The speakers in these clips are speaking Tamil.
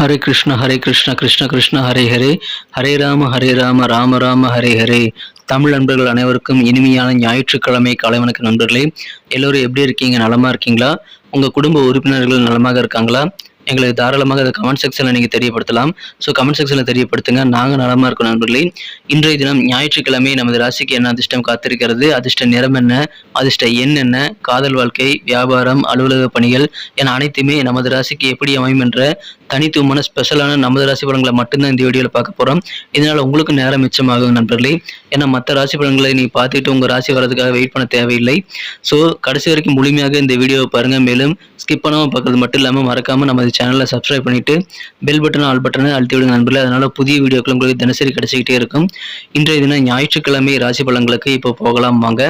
ஹரே கிருஷ்ண ஹரே கிருஷ்ண கிருஷ்ண கிருஷ்ண ஹரே ஹரே ஹரே ராம ஹரே ராம ராம ராம ஹரே ஹரே தமிழ் நண்பர்கள் அனைவருக்கும் இனிமையான ஞாயிற்றுக்கிழமை காலை வணக்க நண்பர்களே. எல்லோரும் எப்படி இருக்கீங்க? நலமா இருக்கீங்களா? உங்க குடும்ப உறுப்பினர்கள் நலமாக இருக்காங்களா? எங்களுக்கு தாராளமாக அதை கமெண்ட் செக்ஷனில் நீங்கள் தெரியப்படுத்தலாம். ஸோ கமெண்ட் செக்ஷனில் தெரியப்படுத்துங்க. நாங்கள் நலமாக இருக்கோம் நண்பர்களே. இன்றைய தினம் ஞாயிற்றுக்கிழமை நமது ராசிக்கு என்ன அதிர்ஷ்டம் காத்திருக்கிறது? அதிர்ஷ்ட நிறம் என்ன? அதிர்ஷ்ட எண் என்ன? காதல் வாழ்க்கை வியாபாரம் அலுவலக பணிகள் என அனைத்துமே நமது ராசிக்கு எப்படி அமையும் என்ற தனித்துவமான ஸ்பெஷலான நமது ராசி பலன்களை மட்டும்தான் இந்த வீடியோவில் பார்க்க போகிறோம் இதனால் உங்களுக்கு நேரம் மிச்சமாகும் நண்பர்களே. ஏன்னா மற்ற ராசி பலன்களை நீ பார்த்துட்டு உங்கள் ராசி வர்றதுக்காக வெயிட் பண்ண தேவையில்லை. ஸோ கடைசி வரைக்கும் முழுமையாக இந்த வீடியோவை பாருங்கள் மேலும் ஸ்கிப் பண்ணாமல் பார்க்குறது மட்டும் இல்லாமல் மறக்காமல் நமது சேனலை சப்ஸ்கிரைப் பண்ணிவிட்டு பெல் பட்டன் ஆல் பட்டனை அழுத்தி விடுங்க நண்பர்களே. அதனால் புதிய வீடியோக்கள் உங்களுக்கு தினசரி கிடைச்சிக்கிட்டே இருக்கும். இன்றைய தினம் ஞாயிற்றுக்கிழமை ராசி பலன்களுக்கு இப்போ போகலாம் வாங்க.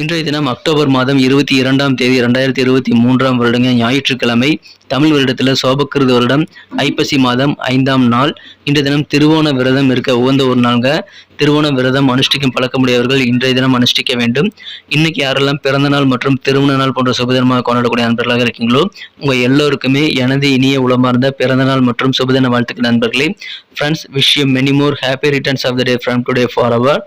இன்றைய தினம் அக்டோபர் மாதம் இருபத்தி இரண்டாம் தேதி ரெண்டாயிரத்தி இருபத்தி மூன்றாம் வருடங்க ஞாயிற்றுக்கிழமை தமிழ் வருடத்தில் சோபக்கிருத வருடம் ஐப்பசி மாதம் ஐந்தாம் நாள். இன்றைய தினம் திருவோண விரதம் இருக்க உகந்த ஒரு நாள்ங்க. திருவோண விரதம் அனுஷ்டிக்கும் பழக்கமுடையவர்கள் இன்றைய தினம் அனுஷ்டிக்க வேண்டும். இன்னைக்கு யாரெல்லாம் பிறந்த நாள் மற்றும் திருமண நாள் போன்ற சுபதினமாக கொண்டாடக்கூடிய நண்பர்களாக இருக்கீங்களோ உங்கள் எல்லோருக்குமே எனது இனிய உளமார்ந்த பிறந்த நாள் மற்றும் சுபதின வாழ்த்துக்கள் நண்பர்களே. Friends wish you many more happy returns of the day from today for our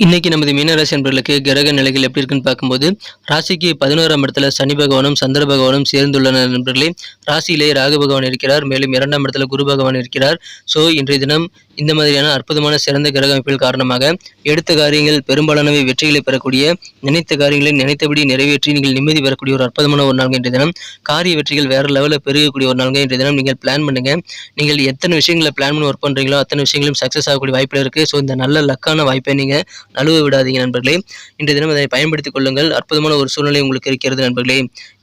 இன்னைக்கு நமது மீனராசி என்பவர்களுக்கு கிரக நிலைகள் எப்படி இருக்குன்னு பார்க்கும்போது ராசிக்கு பதினோராம் இடத்துல சனி பகவானும் சந்திர பகவானும் சேர்ந்துள்ள நண்பர்களே. ராசியிலே ராகு பகவான் இருக்கிறார். மேலும் இரண்டாம் இடத்துல குரு பகவான் இருக்கிறார். ஸோ இன்றைய தினம் இந்த மாதிரியான அற்புதமான சிறந்த கிரக அமைப்பில் காரணமாக எடுத்த காரியங்கள் பெரும்பாலானவை வெற்றிகளை பெறக்கூடிய நினைத்த காரியங்களை நினைத்தபடி நிறைவேற்றி நீங்கள் நிம்மதி பெறக்கூடிய ஒரு அற்புதமான ஒரு நாள் இன்றைய தினம். காரிய வெற்றிகள் வேற லெவலில் பெருகக்கூடிய ஒரு நாள் இன்றைய தினம். நீங்கள் பிளான் பண்ணுங்க. நீங்கள் எத்தனை விஷயங்களை பிளான் பண்ணி ஒர்க் பண்றீங்களோ அத்தனை விஷயங்களும் சக்ஸஸ் ஆகக்கூடிய வாய்ப்பில் இருக்கு. ஸோ இந்த நல்ல லக்கான வாய்ப்பை நீங்க நழுவ விடாதீங்க நண்பர்களே. இன்றைய தினம் அதை பயன்படுத்திக் கொள்ளுங்கள். அற்புதமான ஒரு சூழ்நிலை உங்களுக்கு இருக்கிறது நண்பர்களே.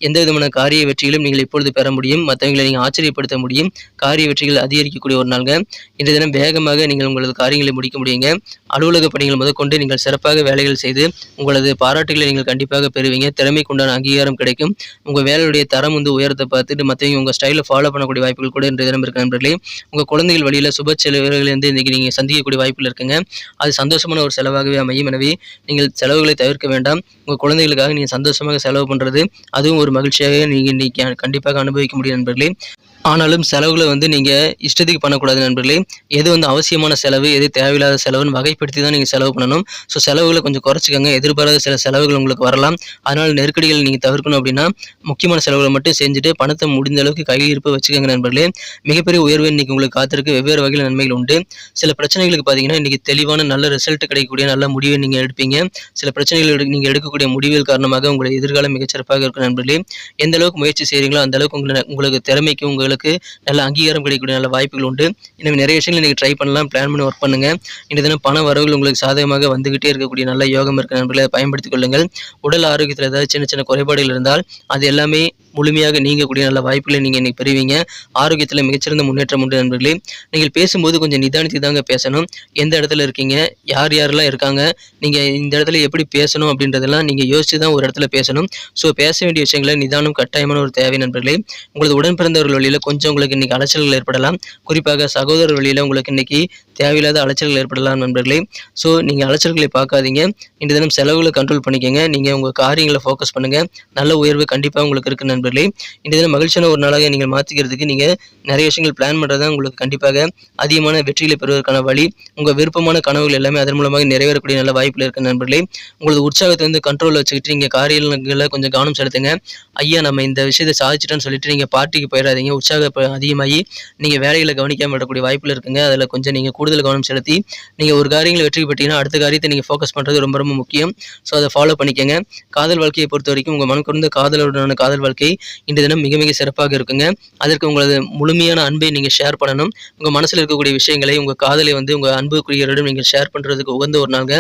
எந்த விதமான காரிய வெற்றிகளும் நீங்கள் இப்பொழுது பெற முடியும். மற்றவங்களை நீங்கள் ஆச்சரியப்படுத்த முடியும். காரிய வெற்றிகள் அதிகரிக்கக்கூடிய ஒரு நாள்ங்க. இன்றைய தினம் வேகமாக நீங்கள் உங்களது காரியங்களை முடிக்க முடியுங்க. அலுவலக பணிகள் முதற்கொண்டு நீங்கள் சிறப்பாக வேலைகள் செய்து உங்களது பாராட்டுகளை நீங்கள் கண்டிப்பாக பெறுவீங்க. திறமைக்குண்டான அங்கீகாரம் கிடைக்கும். உங்கள் வேலையுடைய தரம் வந்து உயரத்தை பார்த்துட்டு மற்றவங்க உங்கள் ஸ்டைலில் ஃபாலோ பண்ணக்கூடிய வாய்ப்புகள் கூட இன்றைய தினம் இருக்க நண்பர்களே. உங்கள் குழந்தைகள் வழியில் சுப செலவுகள் வந்து இன்றைக்கி நீங்கள் சந்திக்கக்கூடிய வாய்ப்புகள் இருக்குங்க. அது சந்தோஷமான ஒரு செலவாகவே அமையும். எனவே நீங்கள் செலவுகளை தவிர்க்க வேண்டாம். உங்கள் குழந்தைகளுக்காக நீங்கள் சந்தோஷமாக செலவு பண்ணுறது அதுவும் ஒரு மகிழ்ச்சியாக நீங்கள் இன்றைக்கி கண்டிப்பாக அனுபவிக்க முடியும் நண்பர்களே. ஆனாலும் செலவுகளை வந்து நீங்கள் இஷ்டத்துக்கு பண்ணக்கூடாது நண்பர்களே. எது வந்து அவசியமான செலவு எது தேவையில்லாத செலவுன்னு வகைப்படுத்தி தான் நீங்கள் செலவு பண்ணணும். ஸோ செலவுகளை கொஞ்சம் குறைச்சிக்கோங்க. எதிர்பாராத சில செலவுகள் உங்களுக்கு வரலாம். அதனால் நெருக்கடிகள் நீங்கள் தவிர்க்கணும் அப்படின்னா முக்கியமான செலவுகளை மட்டும் செஞ்சுட்டு பணத்தை முடிந்த அளவுக்கு கையில் இருப்ப வச்சுக்கோங்க நண்பர்களே. மிகப்பெரிய உயர்வு இன்னைக்கு உங்களுக்கு காத்திருக்கு. வெவ்வேறு வகையில் நன்மைகள் உண்டு. சில பிரச்சனைகளுக்கு பார்த்தீங்கன்னா இன்றைக்கி தெளிவான நல்ல ரிசல்ட் கிடைக்கக்கூடிய நல்ல முடிவை நீங்கள் எடுப்பீங்க. சில பிரச்சனைகள் நீங்கள் எடுக்கக்கூடிய முடிவுகள் காரணமாக உங்களுடைய எதிர்காலம் மிகச்சிறப்பாக இருக்கும் நண்பர்களே. எந்த அளவுக்கு முயற்சி செய்கிறீங்களோ அந்த அளவுக்கு உங்களுக்கு உங்களுக்கு திறமைக்கு உங்களுக்கு நல்ல அங்கீகாரம் கிடைக்கக்கூடிய நல்ல வாய்ப்புகள் உண்டு. இன்னும் நிறைய விஷயங்கள் நீங்கள் ட்ரை பண்ணலாம் பிளான் பண்ணி ஒர்க் பண்ணுங்க. இந்த தினம் பண வரவுகள் உங்களுக்கு சாதகமாக வந்துகிட்டே இருக்கக்கூடிய நல்ல யோகம் இருக்க நண்பர்களை பயன்படுத்திக் கொள்ளுங்கள். உடல் ஆரோக்கியத்தில் ஏதாவது சின்ன சின்ன குறைபாடுகள் இருந்தால் அது எல்லாமே முழுமையாக நீங்கக்கூடிய நல்ல வாய்ப்புகளை நீங்கள் இன்றைக்கி பெறுவீங்க. ஆரோக்கியத்தில் மிகச்சிறந்த முன்னேற்றம் உண்டு நண்பர்களே. நீங்கள் பேசும்போது கொஞ்சம் நிதானித்து தாங்க பேசணும். எந்த இடத்துல இருக்கீங்க? யார் யாரெல்லாம் இருக்காங்க? நீங்கள் இந்த இடத்துல எப்படி பேசணும் அப்படின்றதெல்லாம் நீங்கள் யோசித்து தான் ஒரு இடத்துல பேசணும். ஸோ பேச வேண்டிய விஷயங்களை நிதானம் கட்டாயமான ஒரு தேவை நண்பர்களே. உங்களது உடன் பிறந்தவர்கள் வழியில் கொஞ்சம் உங்களுக்கு இன்றைக்கி அலைச்சல்கள் ஏற்படலாம். குறிப்பாக சகோதரர் வழியில் உங்களுக்கு இன்றைக்கி தேவையில்லாத அலைச்சல்கள் ஏற்படலாம் நண்பர்களே. ஸோ நீங்கள் அலைச்சல்களை பார்க்காதீங்க. இந்த தினம் செலவுகளை கண்ட்ரோல் பண்ணிக்கோங்க. நீங்கள் உங்கள் காரியங்களை ஃபோக்கஸ் பண்ணுங்கள் நல்ல உயர்வு கண்டிப்பாக உங்களுக்கு இருக்குது நண்பர்கள். இந்த தினம் மகிழ்ச்சியான ஒரு நாளாக நீங்கள் மாற்றிக்கிறதுக்கு நீங்கள் நிறைய விஷயங்கள் பிளான் பண்ணுறது தான் உங்களுக்கு கண்டிப்பாக அதிகமான வெற்றிகளை பெறுவதற்கான வழி உங்கள் விருப்பமான கனவுகள் எல்லாமே அதன் மூலமாக நிறைவேறக்கூடிய நல்ல வாய்ப்பில் இருக்க நண்பர்களே. உங்களது உற்சாகத்தை வந்து கண்ட்ரோலில் வச்சுக்கிட்டு நீங்கள் காரியங்களில் கொஞ்சம் கவனம் செலுத்துங்க. ஐயா நம்ம இந்த விஷயத்தை சாதிச்சிட்டோன்னு சொல்லிட்டு நீங்கள் பார்ட்டிக்கு போயிடாதீங்க உற்சாக அதிகமாகி நீங்கள் வேலைகளை கவனிக்காமல் விடக்கூடிய வாய்ப்பில் இருக்குங்க. அதில் கொஞ்சம் நீங்கள் கூடுதல் கவனம் செலுத்தி நீங்கள் ஒரு காரியங்களை வெற்றி பெற்றீங்கன்னா அடுத்த காரியத்தை நீங்கள் ஃபோக்கஸ் பண்ணுறது ரொம்ப ரொம்ப முக்கியம். ஸோ அதை ஃபாலோ பண்ணிக்கங்க. காதல் வாழ்க்கையை பொறுத்த வரைக்கும் உங்கள் மனம் காதலுடனான காதல் வாழ்க்கை இன்றைய தினம் மிக மிக சிறப்பாக இருக்குங்க. அதற்கு உங்களது முழுமையான அன்பை நீங்கள் ஷேர் பண்ணணும். உங்கள் மனசில் இருக்கக்கூடிய விஷயங்களை உங்கள் காதலை வந்து உங்கள் அன்புக்குரியவரிடம் நீங்கள் ஷேர் பண்ணுறதுக்கு உகந்த ஒரு நாளுங்க.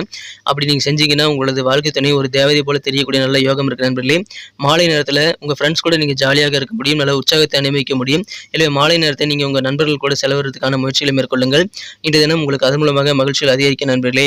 அப்படி நீங்கள் செஞ்சீங்கன்னா உங்களது வாழ்க்கை துணை ஒரு தேவதை போல தெரியக்கூடிய நல்ல யோகம் இருக்கு நண்பர்களே. மாலை நேரத்தில் உங்கள் ஃப்ரெண்ட்ஸ் கூட நீங்கள் ஜாலியாக இருக்க முடியும் நல்ல உற்சாகத்தை அனுபவிக்க முடியும். இல்லை மாலை நேரத்தை நீங்கள் உங்கள் நண்பர்கள் கூட செலவிடுறதுக்கான முயற்சிகளை மேற்கொள்ளுங்கள். இன்றைய தினம் உங்களுக்கு அதன் மூலமாக மகிழ்ச்சிகள் அதிகரிக்க நண்பர்களே.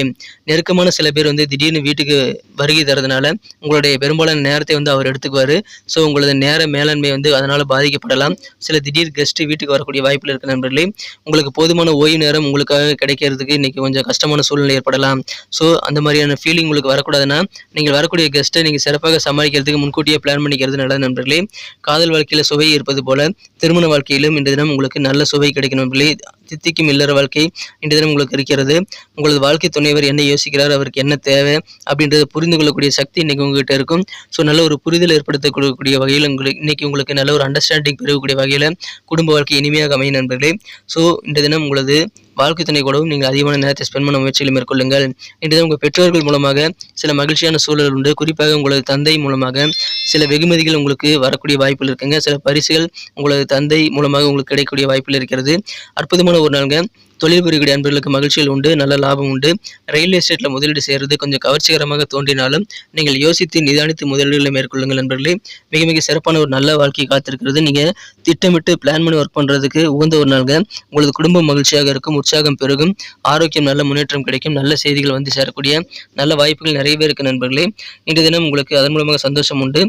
நெருக்கமான சில பேர் வந்து திடீர்னு வீட்டுக்கு வருகை தரதுனால உங்களுடைய பெரும்பாலான நேரத்தை வந்து அவர் எடுத்துக்குவார். ஸோ உங்களது நேர அதிகார மேலாண்மை வந்து அதனால் பாதிக்கப்படலாம். சில திடீர் கெஸ்ட்டு வீட்டுக்கு வரக்கூடிய வாய்ப்பில் இருக்க நண்பர்களே. உங்களுக்கு போதுமான ஓய்வு நேரம் உங்களுக்காக கிடைக்கிறதுக்கு இன்றைக்கி கொஞ்சம் கஷ்டமான சூழ்நிலை ஏற்படலாம். ஸோ அந்த மாதிரியான ஃபீலிங் உங்களுக்கு வரக்கூடாதுன்னா நீங்கள் வரக்கூடிய கெஸ்ட்டை நீங்கள் சிறப்பாக சமாளிக்கிறதுக்கு முன்கூட்டியே பிளான் பண்ணிக்கிறது நல்லது நண்பர்களே. காதல் வாழ்க்கையில் சுவை இருப்பது போல திருமண வாழ்க்கையிலும் இன்று தினம் உங்களுக்கு நல்ல சுவை கிடைக்கும் நண்பர்களே. தித்திக்கும் இல்லற வாழ்க்கை இன்று தினம் உங்களுக்கு இருக்கிறது. உங்களது வாழ்க்கை துணைவர் என்ன யோசிக்கிறார்? அவருக்கு என்ன தேவை? அப்படின்றத புரிந்து கொள்ளக்கூடிய சக்தி இன்னைக்கு உங்ககிட்ட இருக்கும். ஸோ நல்ல ஒரு புரிதல் ஏற்படுத்தக்கூடிய வகையில் உங்களுக்கு இன்னைக்கு உங்களுக்கு நல்ல ஒரு அண்டர்ஸ்டாண்டிங் பெறக்கூடிய வகையில் குடும்ப வாழ்க்கை இனிமையாக அமையும் நண்பர்களே. ஸோ இன்றைய தினம் உங்களது வாழ்க்கை துணை கூடவும் நீங்கள் அதிகமான நேரத்தை ஸ்பெண்ட் பண்ண முயற்சிகளை மேற்கொள்ளுங்கள். இன்று உங்கள் பெற்றோர்கள் மூலமாக சில மகிழ்ச்சியான சூழல் உண்டு. குறிப்பாக உங்களது தந்தை மூலமாக சில வெகுமதிகள் உங்களுக்கு வரக்கூடிய வாய்ப்புகள் இருக்குங்க. சில பரிசுகள் உங்களது தந்தை மூலமாக உங்களுக்கு கிடைக்கக்கூடிய வாய்ப்புகள் இருக்கிறது. அற்புதமான ஒரு நாளுங்க. தொழில் புரியக்கூடிய அன்பர்களுக்கு மகிழ்ச்சிகள் உண்டு நல்ல லாபம் உண்டு. ரயில்வே எஸ்டேட்டில் முதலீடு செய்கிறது கொஞ்சம் கவர்ச்சிகரமாக தோன்றினாலும் நீங்கள் யோசித்து நிதானித்து முதலீடுகளை மேற்கொள்ளுங்கள் நண்பர்களே. மிக மிக சிறப்பான ஒரு நல்ல வாழ்க்கை காத்திருக்கிறது. நீங்கள் திட்டமிட்டு பிளான் பண்ணி ஒர்க் பண்ணுறதுக்கு உகந்த ஒரு நாளுங்க. உங்களது குடும்பம் மகிழ்ச்சியாக இருக்கும் உற்சாகம் பெருகும் ஆரோக்கியம் நல்ல முன்னேற்றம் கிடைக்கும் நல்ல செய்திகள் வந்து சேரக்கூடிய நல்ல வாய்ப்புகள் நிறையவே இருக்கு நண்பர்களே. இன்றைய தினம் உங்களுக்கு அதன் மூலமாக சந்தோஷம் உண்டு.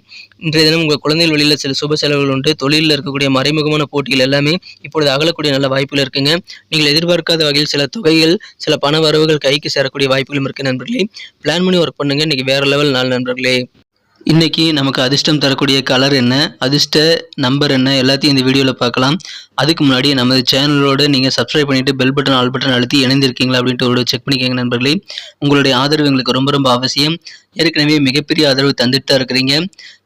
இன்றைய தினம் உங்கள் குழந்தைகள் வழியில் சில சுப செலவுகள் உண்டு. தொழிலில் இருக்கக்கூடிய மறைமுகமான போட்டிகள் எல்லாமே இப்பொழுது அகலக்கூடிய நல்ல வாய்ப்புகள் இருக்குங்க. நீங்கள் எதிர்பார்க்காத வகையில் சில தொகைகள் சில பண வரவுகள் கைக்கு சேரக்கூடிய வாய்ப்புகளும் இருக்கு நண்பர்களே. பிளான் பண்ணி ஒர்க் பண்ணுங்க. இன்னைக்கு வேற லெவல் நாள் நண்பர்களே. இன்னைக்கு நமக்கு அதிர்ஷ்டம் தரக்கூடிய கலர் என்ன? அதிர்ஷ்ட நம்பர் என்ன? எல்லாத்தையும் இந்த வீடியோவில் பார்க்கலாம். அதுக்கு முன்னாடி நமது சேனலோட நீங்கள் சப்ஸ்கிரைப் பண்ணிட்டு பெல் பட்டன் ஆல் பட்டன் அழுத்தி இணைந்திருக்கீங்களா அப்படின்ட்டு ஒரு செக் பண்ணிக்கோங்க நண்பர்களே. உங்களுடைய ஆதரவு எங்களுக்கு ரொம்ப ரொம்ப அவசியம். ஏற்கனவே மிகப்பெரிய ஆதரவு தந்துட்டு தான் இருக்கிறீங்க.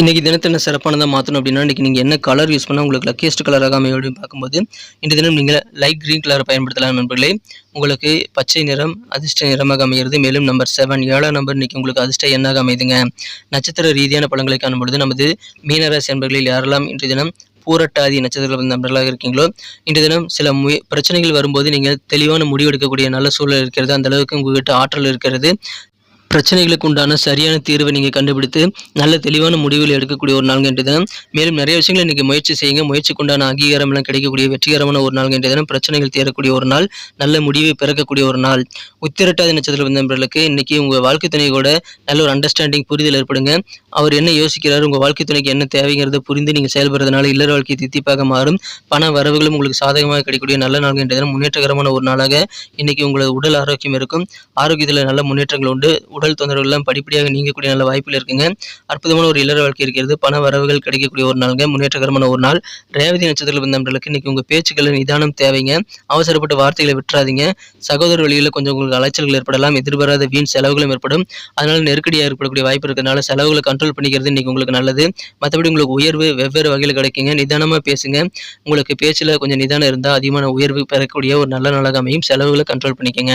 இன்றைக்கி தினத்தை என்ன சிறப்பானதாக மாற்றணும் அப்படின்னா இன்றைக்கி நீங்கள் என்ன கலர் யூஸ் பண்ணால் உங்களுக்கு லக்கியஸ்ட் கலராக அமையும் அப்படின்னு பார்க்கும்போது இந்த தினம் நீங்கள் லைட் க்ரீன் கலரை பயன்படுத்தலாம் நண்பர்களே. உங்களுக்கு பச்சை நிறம் அதிர்ஷ்ட நிறமாக அமைகிறது. மேலும் நம்பர் செவன் ஏழாம் நம்பர் இன்றைக்கி உங்களுக்கு அதிர்ஷ்ட எண்ணாக அமைதுங்க. நட்சத்திர ரீதியான பழங்களை காணும்பொழுது நமது மீனராசி என்பர்களில் யாரெல்லாம் இன்றைய தினம் பூரட்டாதி நட்சத்திரங்கள் நண்பர்களாக இருக்கீங்களோ இன்றைய தினம் சில முய பிரச்சனைகள் வரும்போது நீங்கள் தெளிவான முடிவு எடுக்கக்கூடிய நல்ல சூழல் இருக்கிறது. அந்த அளவுக்கு உங்ககிட்ட ஆற்றல் இருக்கிறது. பிரச்சனைகளுக்கு உண்டான சரியான தீர்வை நீங்கள் கண்டுபிடித்து நல்ல தெளிவான முடிவுகள் எடுக்கக்கூடிய ஒரு நாள் என்ற தினம் மேலும் நிறைய விஷயங்களை இன்றைக்கி முயற்சி செய்யுங்க. முயற்சிக்கு உண்டான அங்கீகாரம் எல்லாம் கிடைக்கக்கூடிய வெற்றிகரமான ஒரு நாள் என்ற தினம் பிரச்சனைகள் தீரக்கூடிய ஒரு நாள் நல்ல முடிவை பிறக்கக்கூடிய ஒரு நாள். உத்திரட்டாதி நட்சத்திர நண்பர்களுக்கு இன்னைக்கு உங்கள் வாழ்க்கை துணை கூட நல்ல ஒரு அண்டர்ஸ்டாண்டிங் புரிதல் ஏற்படுங்க. அவர் என்ன யோசிக்கிறார் உங்கள் வாழ்க்கை துணைக்கு என்ன தேவைங்கிறத புரிந்து நீங்கள் செயல்படுறதுனால இல்லற வாழ்க்கை தித்திப்பாக மாறும். பண வரவுகளும் உங்களுக்கு சாதகமாக கிடைக்கக்கூடிய நல்ல நாள் என்ற தினம் முன்னேற்றகரமான ஒரு நாளாக இன்னைக்கு உங்களது உடல் ஆரோக்கியம் இருக்கும். ஆரோக்கியத்தில் நல்ல முன்னேற்றங்கள் உண்டு. உடல் உடல் தொந்தரவுகள்லாம் படிப்படியாக நீங்கக்கூடிய நல்ல வாய்ப்பில் இருக்குங்க. அற்புதமான ஒரு இல்லற வாழ்க்கை இருக்கிறது. பண வரவுகள் கிடைக்கக்கூடிய ஒரு நாளுங்க. முன்னேற்றகரமான ஒரு நாள். ரேவதி நட்சத்திரத்தில் வந்தவர்களுக்கு இன்னைக்கு உங்கள் பேச்சுக்களை நிதானம் தேவைங்க. அவசரப்பட்ட வார்த்தைகளை விட்டுறாதீங்க. சகோதர வழியில் கொஞ்சம் உங்களுக்கு அலைச்சல்கள் ஏற்படலாம். எதிர்பாராத வீண் செலவுகளும் ஏற்படும். அதனால் நெருக்கடியாக ஏற்படக்கூடிய வாய்ப்பு இருக்கிறதுனால செலவுகளை கண்ட்ரோல் பண்ணிக்கிறது இன்னைக்கு உங்களுக்கு நல்லது. மற்றபடி உங்களுக்கு உயர்வு வெவ்வேறு வகையில் கிடைக்குங்க. நிதானமாக பேசுங்க. உங்களுக்கு பேச்சில் கொஞ்சம் நிதானம் இருந்தால் அதிகமான உயர்வு பெறக்கூடிய ஒரு நல்ல நாளாக அமையும். செலவுகளை கண்ட்ரோல் பண்ணிக்கோங்க.